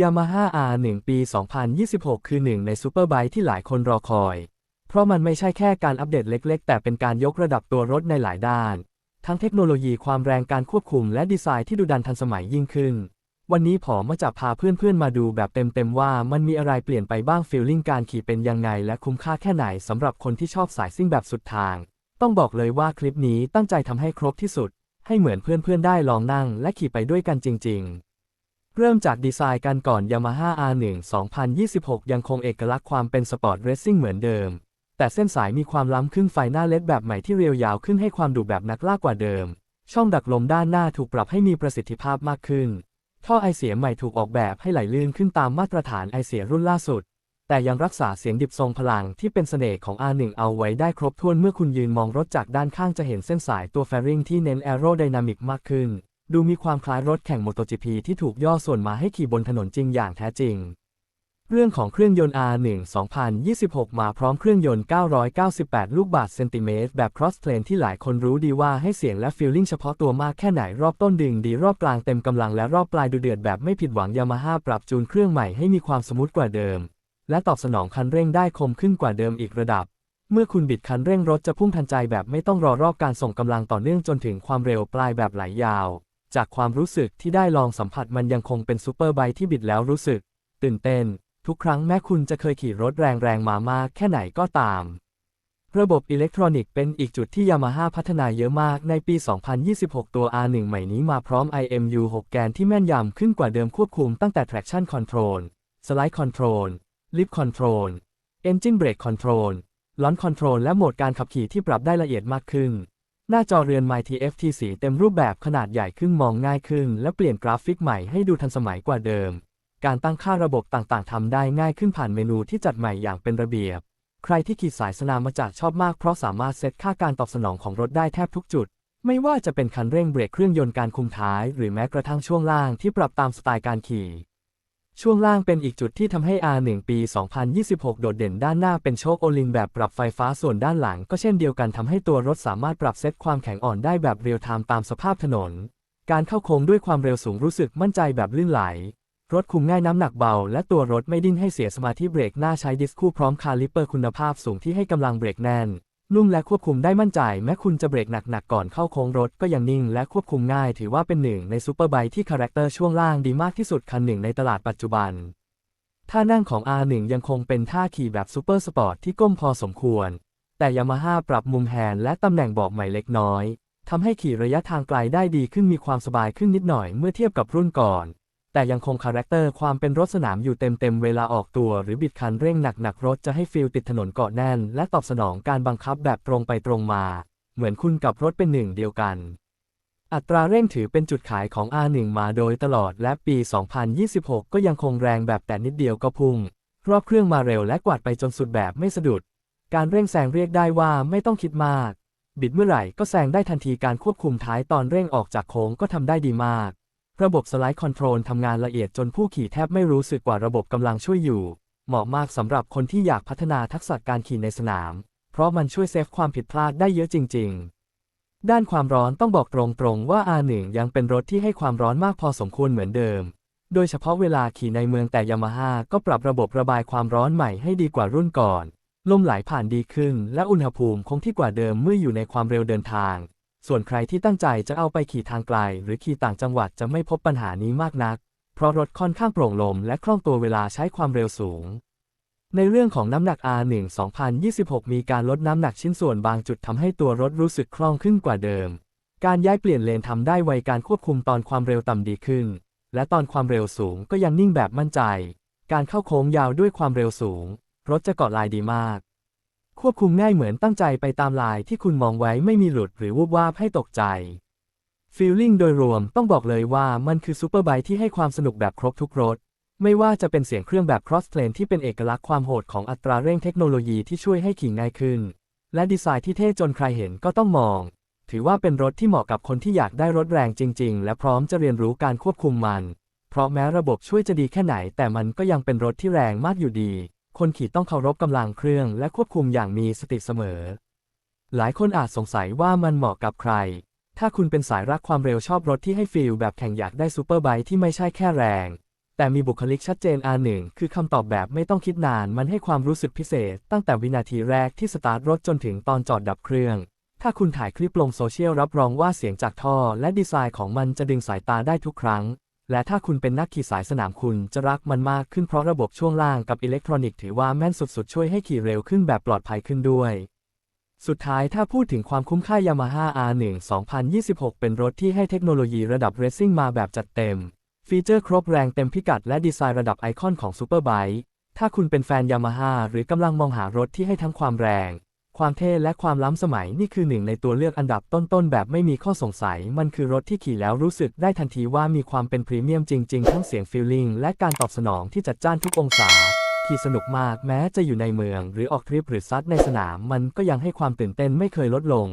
Yamaha R1 ปี 2026 คือหนึ่งในซูเปอร์ไบค์ที่หลายคนรอคอย เพราะมันไม่ใช่แค่การอัปเดตเล็กๆ แต่เป็นการยกระดับตัวรถในหลายด้าน ทั้งเทคโนโลยีความแรงการควบคุมและดีไซน์ที่ดูดันทันสมัยยิ่งขึ้น วันนี้ผมมาจะพาเพื่อนๆมาดูแบบเต็มๆ ว่ามันมีอะไรเปลี่ยนไปบ้างฟีลลิ่งการขี่เป็นยังไง และคุ้มค่าแค่ไหนสำหรับคนที่ชอบสายซิ่งแบบสุดทาง ต้องบอกเลยว่าคลิปนี้ตั้งใจทำให้ครบที่สุด ให้เหมือนเพื่อนๆได้ลองนั่ง และขี่ไปด้วยกันจริง ๆ เริ่มจากดีไซน์กันก่อน Yamaha R1 2026 ยังคงเอกลักษณ์ความเป็นสปอร์ตเรซซิ่งเหมือนเดิม แต่เส้นสายมีความล้ำขึ้นไฟหน้าเลดแบบใหม่ที่เรียวยาวขึ้นให้ความดุแบบนักล่ากว่าเดิม ช่องดักลมด้านหน้าถูกปรับให้มีประสิทธิภาพมากขึ้น ท่อไอเสียใหม่ถูกออกแบบให้ไหลลื่นขึ้นตามมาตรฐานไอเสียรุ่นล่าสุด แต่ยังรักษาเสียงดิบทรงพลังที่เป็นเสน่ห์ของ R1 เอาไว้ได้ครบถ้วนเมื่อคุณยืนมองรถจากด้านข้างจะเห็นเส้นสายตัวแฟริงที่เน้นแอโรไดนามิกมากขึ้น ดูมีความคล้ายรถแข่ง MotoGP ที่ถูกย่อส่วนมาให้ขี่บนถนนจริงอย่างแท้จริง เรื่องของเครื่องยนต์ R1 2026 มาพร้อมเครื่องยนต์ 998 ลูกบาศก์เซนติเมตรแบบ cross plane ที่หลายคนรู้ดีว่าให้เสียงและฟีลลิ่งเฉพาะตัวมากแค่ไหนรอบต้นดึงดีรอบกลางเต็มกำลังและรอบปลายดูเดือดแบบไม่ผิดหวัง Yamaha ปรับจูนเครื่องใหม่ให้มีความสมูทกว่าเดิม และตอบสนองคันเร่งได้คมขึ้นกว่าเดิมอีกระดับเมื่อคุณบิดคันเร่งรถจะพุ่งทันใจแบบไม่ต้องรอรอบการส่งกำลังต่อเนื่องจนถึงความเร็วปลายแบบไหลยาว จากความรู้สึกที่ได้ลองสัมผัสมันยังคงเป็นซูเปอร์ไบค์ที่บิดแล้วรู้สึก ตื่นเต้น ทุกครั้งแม้คุณจะเคยขี่รถแรงๆมามากแค่ไหนก็ตาม ระบบอิเล็กทรอนิกส์เป็นอีกจุดที่ Yamaha พัฒนาเยอะมากในปี 2026 ตัว R1 ใหม่นี้มาพร้อม IMU 6 แกนที่แม่นยำขึ้นกว่าเดิมควบคุมตั้งแต่ traction control slide control lip control engine brake control launch control และโหมดการขับขี่ที่ปรับได้ละเอียดมากขึ้น หน้าจอเรือน My TFT สีเต็มรูปแบบขนาดใหญ่ขึ้นมองง่ายขึ้น และเปลี่ยนกราฟิกใหม่ให้ดูทันสมัยกว่าเดิม การตั้งค่าระบบต่างๆทำได้ง่ายขึ้นผ่านเมนูที่จัดใหม่อย่างเป็นระเบียบ ใครที่ขี่สายสนามมาจากชอบมากเพราะสามารถเซตค่าการตอบสนองของรถได้แทบทุกจุด ไม่ว่าจะเป็นคันเร่งเบรกเครื่องยนต์การคุมท้าย หรือแม้กระทั่งช่วงล่างที่ปรับตามสไตล์การขี่ ช่วงล่างเป็นอีกจุดที่ทำให้ R1 ปี 2026 โดดเด่นด้านหน้าเป็นโชคโอลินแบบปรับไฟฟ้าส่วนด้านหลังก็เช่นเดียวกันทำให้ตัวรถสามารถปรับเซตความแข็งอ่อนได้แบบเรียลไทม์ตามสภาพถนน การเข้าโค้งด้วยความเร็วสูงรู้สึกมั่นใจแบบลื่นไหล รถคุมง่ายน้ำหนักเบา และตัวรถไม่ดิ้นให้เสียสมาธิเบรกหน้าใช้ดิสคู่พร้อมคาลิเปอร์คุณภาพสูงที่ให้กำลังเบรกแน่น นุ่มและควบคุมได้มั่นใจ แม้คุณจะเบรกหนักๆก่อนเข้าโค้งรถก็ยังนิ่งและควบคุมง่าย ถือว่าเป็นหนึ่งในซูเปอร์ไบค์ที่คาแรคเตอร์ช่วงล่างดีมากที่สุดคันหนึ่งในตลาดปัจจุบัน ท่านั่งของ R1 ยังคงเป็นท่าขี่แบบซูเปอร์สปอร์ตที่ก้มพอสมควร แต่ Yamaha ปรับมุมแฮนด์และตำแหน่งเบอกใหม่เล็กน้อยทำให้ขี่ระยะทางไกลได้ดีขึ้นมีความสบายขึ้นนิดหน่อยเมื่อเทียบกับรุ่นก่อน แต่ยังคงคาแรคเตอร์ความเป็นรถสนามอยู่เต็มๆ เวลาออกตัวหรือบิดคันเร่งหนักๆ รถจะให้ฟีลติดถนนเกาะแน่น และตอบสนองการบังคับแบบตรงไปตรงมา เหมือนคุณกับรถเป็นหนึ่งเดียวกัน อัตราเร่งถือเป็นจุดขายของ R1 มาโดยตลอดและปี 2026 ก็ยังคงแรงแบบแต่นิดเดียวก็พุ่ง รอบเครื่องมาเร็วและกวาดไปจนสุดแบบไม่สะดุด การเร่งแซงเรียกได้ว่าไม่ต้องคิดมาก บิดเมื่อไหร่ก็แซงได้ทันทีการควบคุมท้ายตอนเร่งออกจากโค้งก็ทำได้ดีมาก ระบบสไลด์คอนโทรลทำงานละเอียดจนผู้ขี่แทบไม่รู้สึกว่าระบบกำลังช่วยอยู่ เหมาะมากสำหรับคนที่อยากพัฒนาทักษะการขี่ในสนาม เพราะมันช่วยเซฟความผิดพลาดได้เยอะจริง ๆ ด้านความร้อนต้องบอกตรงๆว่า R1 ยังเป็นรถที่ให้ความร้อนมากพอสมควรเหมือนเดิม โดยเฉพาะเวลาขี่ในเมืองแต่ Yamaha ก็ปรับระบบระบายความร้อนใหม่ให้ดีกว่ารุ่นก่อน ลมไหลผ่านดีขึ้น และอุณหภูมิคงที่กว่าเดิมเมื่ออยู่ในความเร็วเดินทาง ส่วนใครที่ตั้งใจจะเอาไปขี่ทางไกล หรือขี่ต่างจังหวัดจะไม่พบปัญหานี้มากนัก เพราะรถค่อนข้างโปร่งลมและคล่องตัวเวลาใช้ความเร็วสูง ในเรื่องของน้ำหนัก R1 2026 มีการลดน้ำหนักชิ้นส่วนบางจุดทำให้ตัวรถรู้สึกคล่องขึ้นกว่าเดิม การย้ายเปลี่ยนเลนทำได้ไวการควบคุมตอนความเร็วต่ำดีขึ้น และตอนความเร็วสูงก็ยังนิ่งแบบมั่นใจ การเข้าโค้งยาวด้วยความเร็วสูง รถจะเกาะลายดีมาก ควบคุมง่ายเหมือนตั้งใจไปตามลายที่คุณมองไว้ไม่มีหลุดหรือวูบวาบให้ตกใจฟีลลิ่งโดยรวมต้องบอกเลยว่ามันคือซูเปอร์ไบค์ที่ให้ความสนุกแบบครบทุกรถ ไม่ว่าจะเป็นเสียงเครื่องแบบ cross plane ที่เป็นเอกลักษณ์ความโหดของอัตราเร่งเทคโนโลยีที่ช่วยให้ขี่ง่ายขึ้น และดีไซน์ที่เท่จนใครเห็นก็ต้องมอง ถือว่าเป็นรถที่เหมาะกับคนที่อยากได้รถแรงจริง ๆ และพร้อมจะเรียนรู้การควบคุมมัน เพราะแม้ระบบช่วยจะดีแค่ไหน แต่มันก็ยังเป็นรถที่แรงมากอยู่ดี คนขี่ต้องเคารพกำลังเครื่องและควบคุมอย่างมีสติเสมอ หลายคนอาจสงสัยว่ามันเหมาะกับใคร ถ้าคุณเป็นสายรักความเร็วชอบรถที่ให้ฟีลแบบแข่งอยากได้ซูเปอร์ไบค์ที่ไม่ใช่แค่แรง แต่มีบุคลิกชัดเจน R1 คือคำตอบแบบไม่ต้องคิดนาน มันให้ความรู้สึกพิเศษ ตั้งแต่วินาทีแรกที่สตาร์ทรถจนถึงตอนจอดดับเครื่อง ถ้าคุณถ่ายคลิปลงโซเชียลรับรองว่าเสียงจากท่อและดีไซน์ของมันจะดึงสายตาได้ทุกครั้ง และถ้าคุณเป็นนักขี่สายสนามคุณจะรักมันมากขึ้นเพราะระบบช่วงล่างกับอิเล็กทรอนิกส์ถือว่าแม่นสุดๆ ช่วยให้ขี่เร็วขึ้นแบบปลอดภัยขึ้นด้วย สุดท้ายถ้าพูดถึงความคุ้มค่า Yamaha R1 2026 เป็นรถที่ให้เทคโนโลยีระดับเรซซิ่งมาแบบจัดเต็ม ฟีเจอร์ครบแรงเต็มพิกัดและดีไซน์ระดับไอคอนของซูเปอร์ไบค์ถ้าคุณเป็นแฟน Yamaha หรือกำลังมองหารถที่ให้ทั้งความแรง ความเท่และความล้ำสมัยนี่คือหนึ่งในตัวเลือกอันดับต้นๆ แบบไม่มีข้อสงสัย มันคือรถที่ขี่แล้วรู้สึกได้ทันทีว่ามีความเป็นพรีเมียมจริง ๆ ทั้งเสียงฟีลลิ่งและการตอบสนองที่จัดจ้านทุกองศา ขี่สนุกมากแม้จะอยู่ในเมือง หรือออกทริปหรือซัดในสนาม มันก็ยังให้ความตื่นเต้นไม่เคยลดลง